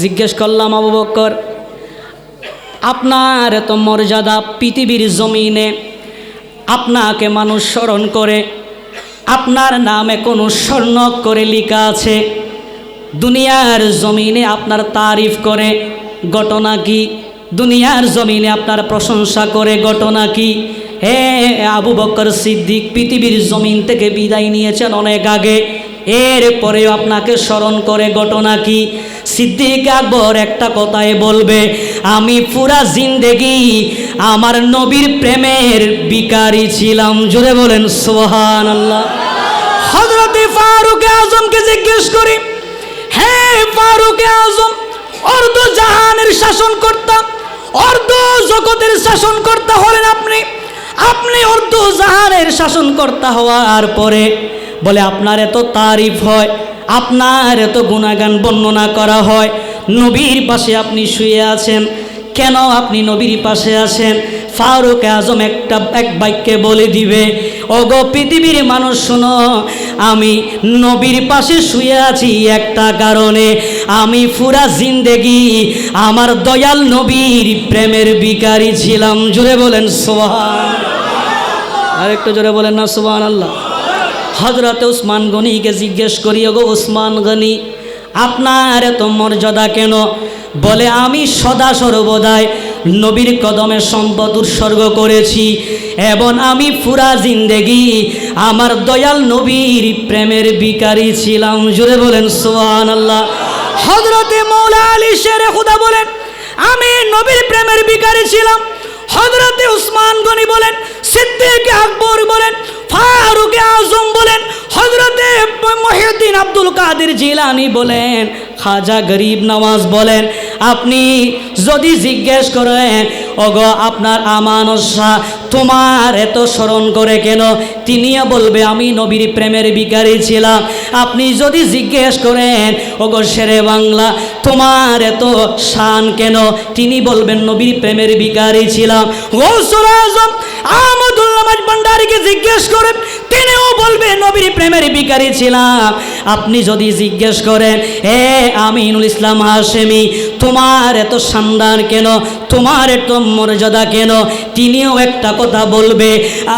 জিজ্ঞেস করলাম, আবু বক্কর, আপনার এত মর্যাদা পৃথিবীর জমিনে, আপনাকে মানুষ স্মরণ করে, আপনার নামে কোনো স্বর্ণ করে লেখা আছে, দুনিয়ার জমিনে আপনার তারিফ করে, ঘটনা কি? দুনিয়ার জমিনে আপনার প্রশংসা করে, ঘটনা কি? হে আবু বকর সিদ্দিক, পৃথিবীর জমিন থেকে বিদায় নিয়েছেন অনেক আগে, এরপরেও আপনাকে স্মরণ করে, ঘটনা কি? সিদ্দিক আকবর একটা কথায় বলবে, আমি পুরা জিন্দেগি আমার নবীর প্রেমের বিকারী ছিলাম। জুড়ে বলেন সোহান আল্লাহ হজরতে ফারুক আজমকে জিজ্ঞেস করি, হে ফারুক আজম, অর্ধ জাহানের শাসন করতাম অর্ধ জগতের শাসন করতে হলেন আপনি। আপনি অর্ধ জাহানের শাসন কর্তা হওয়ার পরে বলে, আপনার এত তারিফ হয় আপনার এত গুণাগান বর্ণনা করা হয়। নবীর পাশে আপনি শুয়ে আছেন। কেন আপনি নবীর পাশে আছেন? ফারুক আজম একটা, এক বাক্যে বলে দিবে, ওগো পৃথিবীর মানুষ শোনো, আমি নবীর পাশে শুয়ে আছি একটা কারণে। আমি ফুরা জিন্দেগি, আমার দয়াল নবীর প্রেমের বিকারী ছিলাম। জুড়ে বলেন সোহান আর একটু জোরে বলেন না সোহান আল্লাহ হজরত উসমান গনিকে জিজ্ঞেস করি গো উসমান গনি, আপনার এত মর্যাদা কেন? বলে, আমি সদা সর্বদায় নবীর কদমে সম্পদ উৎসর্গ করেছি, এবং আমি ফুরা জিন্দেগি আমার দয়াল নবীর প্রেমের বিকারী ছিলাম। জুড়ে বলেন সোহান আল্লাহ হজরতে মৌলা আলী শেরে খুদা বলেন, আমি নবীর প্রেমের বিকারী ছিলাম। হজরতে উসমান গনি বলেন, সিদ্দিক আকবর বলেন আব্দুল কাদের জিলানি বলেন, খাজা গরিব নওয়াজ বলেন, আপনি যদি জিজ্ঞেস করেন, ওগো, আপনার আমানত শাহ তোমার এত স্মরণ করে কেন? তিনিও বলবে, আমি নবীর প্রেমের বিকারী ছিলাম। আপনি যদি জিজ্ঞেস করেন, ওগো, শেরে বাংলা, তোমার এত শান কেন? তিনি বলবেন, নবীর প্রেমের বিকারী ছিলাম। গৌসুল আজম আহমদুল্লাহ ভান্ডারীকে জিজ্ঞেস করেন তিনিও বলবে, নবীর প্রেমের বিকারী ছিলাম। আপনি যদি জিজ্ঞেস করেন হে আমিনুল ইসলাম হাশেমি, তোমার এত শানদার কেন? তোমার এত মর্যাদা কেন? তিনিও একটা কথা বলবে,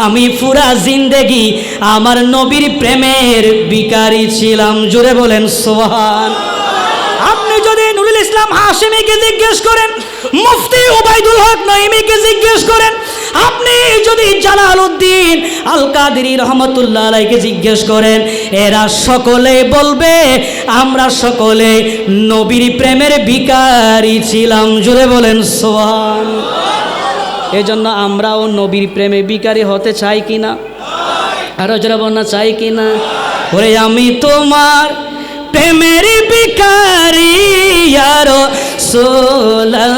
আমি পুরা জিন্দেগি, আমার নবীর প্রেমের বিকারী ছিলাম। জোরে বলেন সোহান আপনি যদি নুরুল ইসলাম হাশেমিকে জিজ্ঞেস করেন, মুফতি ওবায়দুল হক নঈমিকে জিজ্ঞেস করেন আপনি যদি জালাল উদ্দিন আল কাদেরি রহমতুল্লাহ আলাইকে জিজ্ঞেস করেন, এরা সকলে বলবে, আমরা সকলে নবীর প্রেমের বিকারী ছিলাম। জুড়ে বলেন সোহান এজন্য আমরাও নবীর প্রেমে বিকারী হতে চাই কিনা আরও যারা বন্যা চাই কিনা ওরে আমি তোমার প্রেমের বিকারি আরও সোল্লাহ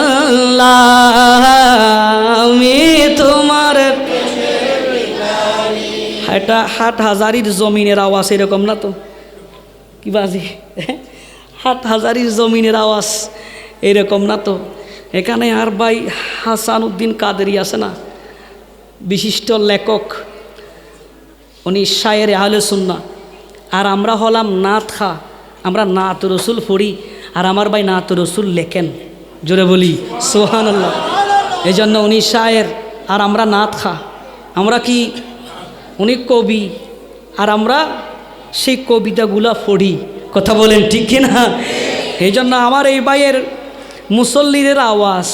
এটা হাট হাজারির জমিনের আওয়াজ এরকম না তো? কি বাজি? হাট হাজারির জমিনের আওয়াজ এরকম না তো? এখানে আর ভাই হাসান উদ্দিন কাদেরি আছে না? বিশিষ্ট লেখক। উনি শায়ের আহলে সুন্না আর আমরা হলাম নাথ খা। আমরা নাত রসুল পড়ি। আর আমার ভাই নাত রসুল লেখেন। জোরে বলি সোহান আল্লাহ এই জন্য উনি শায়ের। আর আমরা নাথ খা। আমরা কি উনি কবি। আর আমরা সেই কবিতাগুলা পড়ি। কথা বলেন ঠিক কিনা? এই জন্য আমার এই ভাইয়ের মুসল্লিদের আওয়াজ,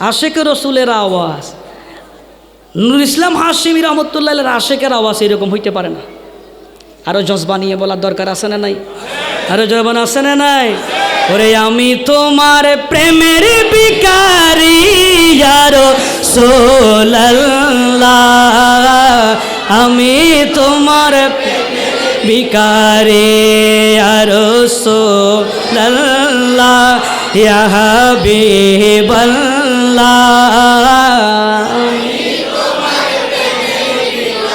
আশেক রসুলের আওয়াজ নুর ইসলাম হাসিমি রহমতুল্লাহ আশেকের আওয়াজ এরকম হইতে পারে না। আরও জজবা নিয়ে বলার দরকার আছে না নাই? আরও জবান আছে না নাই? ওরে আমি তোমার প্রেমের বিকারি আরও সোল্লাহ তোমার বিকারে আরও সোল্লাহ ইয়া হাবিবাল্লাহ।